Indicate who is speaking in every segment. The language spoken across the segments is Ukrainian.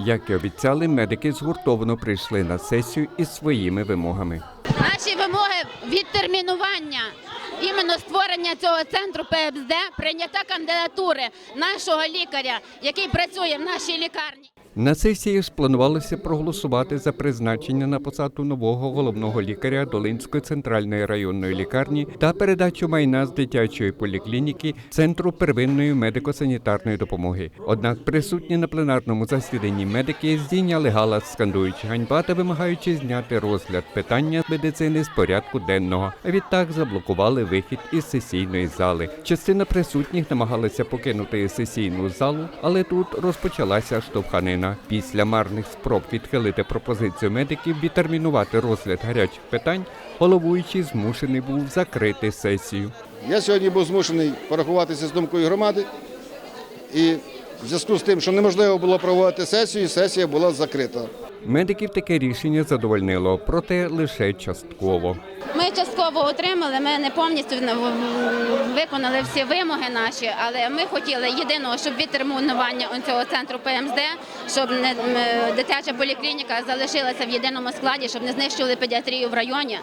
Speaker 1: Як і обіцяли, медики згуртовано прийшли на сесію із своїми вимогами.
Speaker 2: Наші вимоги відтермінування іменно створення цього центру ПМСД, прийняття кандидатури нашого лікаря, який працює в нашій лікарні.
Speaker 1: На сесії ж планувалося проголосувати за призначення на посаду нового головного лікаря Долинської центральної районної лікарні та передачу майна з дитячої поліклініки Центру первинної медико-санітарної допомоги. Однак присутні на пленарному засіданні медики здійняли галас, скандуючи ганьба та вимагаючи зняти розгляд питання медицини з порядку денного. А відтак заблокували вихід із сесійної зали. Частина присутніх намагалася покинути сесійну залу, але тут розпочалася штовханина. Після марних спроб відхилити пропозицію медиків відтермінувати розгляд гарячих питань, головуючий змушений був закрити сесію.
Speaker 3: Я сьогодні був змушений порахуватися з думкою громади, і в зв'язку з тим, що неможливо було проводити сесію, сесія була закрита.
Speaker 1: Медиків таке рішення задовольнило, проте лише частково.
Speaker 2: Ми частково отримали, ми не повністю виконали всі вимоги наші, але ми хотіли єдиного, щоб відтермінування цього центру ПМСД, щоб не, дитяча поліклініка залишилася в єдиному складі, щоб не знищували педіатрію в районі.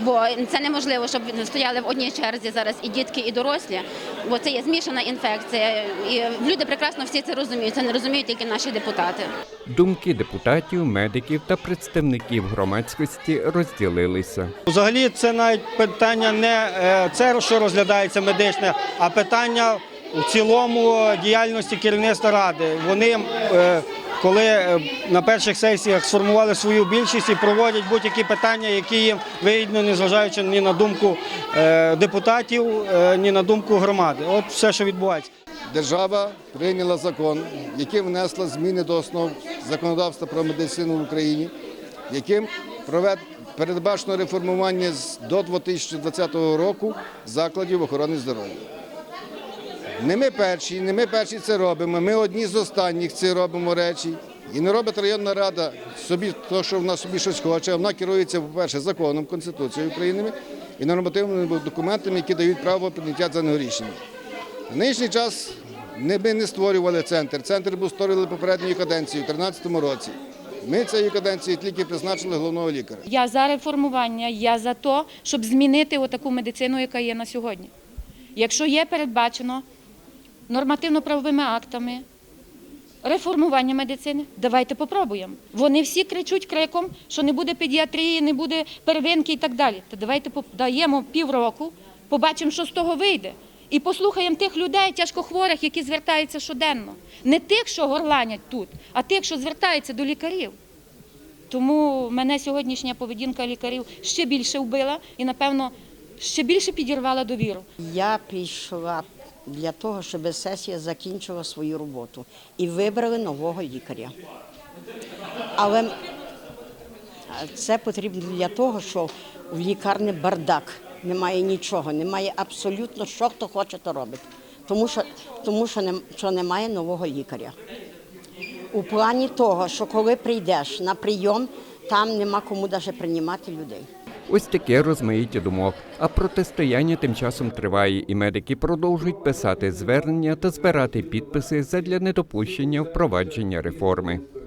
Speaker 2: Бо це неможливо, щоб стояли в одній черзі зараз і дітки, і дорослі, бо це є змішана інфекція. І люди прекрасно всі це розуміють. Це не розуміють тільки наші депутати.
Speaker 1: Думки депутатів, медиків та представників громадськості розділилися.
Speaker 4: Взагалі, це навіть питання не е, це, що розглядається медичне, а питання в цілому діяльності керівництва ради. Вони е, коли е, на перших сесіях сформували свою більшість і проводять будь-які питання, які їм вигідно, незважаючи ні на думку депутатів, ні на думку громади. От все, що відбувається.
Speaker 3: Держава прийняла закон, яким внесла зміни до основ законодавства про медицину в Україні, яким передбачено реформування до 2020 року закладів охорони здоров'я. Не ми перші, не ми перші це робимо. Ми одні з останніх це робимо речі. І не робить районна рада собі то, що вона собі щось хоче. Вона керується, по-перше, законом, Конституцією України і нормативними документами, які дають право прийняття даного рішення. В нинішній час ми не створювали центр. Центр був створений попередньою каденцією у 2013 році. Ми цією каденцією тільки призначили головного лікаря.
Speaker 5: Я за реформування, я за те, щоб змінити отаку медицину, яка є на сьогодні. Якщо є передбачено нормативно-правовими актами реформування медицини, давайте попробуємо. Вони всі кричуть криком, що не буде педіатрії, не буде первинки і так далі. Та давайте даємо півроку, побачимо, що з того вийде. І послухаємо тих людей, тяжкохворих, які звертаються щоденно. Не тих, що горланять тут, а тих, що звертаються до лікарів. Тому мене сьогоднішня поведінка лікарів ще більше вбила і, напевно, ще більше підірвала довіру.
Speaker 6: Я прийшла для того, щоб сесія закінчила свою роботу і вибрали нового лікаря. Але це потрібно для того, що в лікарні бардак, немає нічого, немає абсолютно, що хто хоче, то робить. Тому що, тому що, не, що немає нового лікаря. У плані того, що коли прийдеш на прийом, там нема кому навіть приймати людей.
Speaker 1: Ось таке розмаїття думок. А протистояння тим часом триває, і медики продовжують писати звернення та збирати підписи задля недопущення впровадження реформи.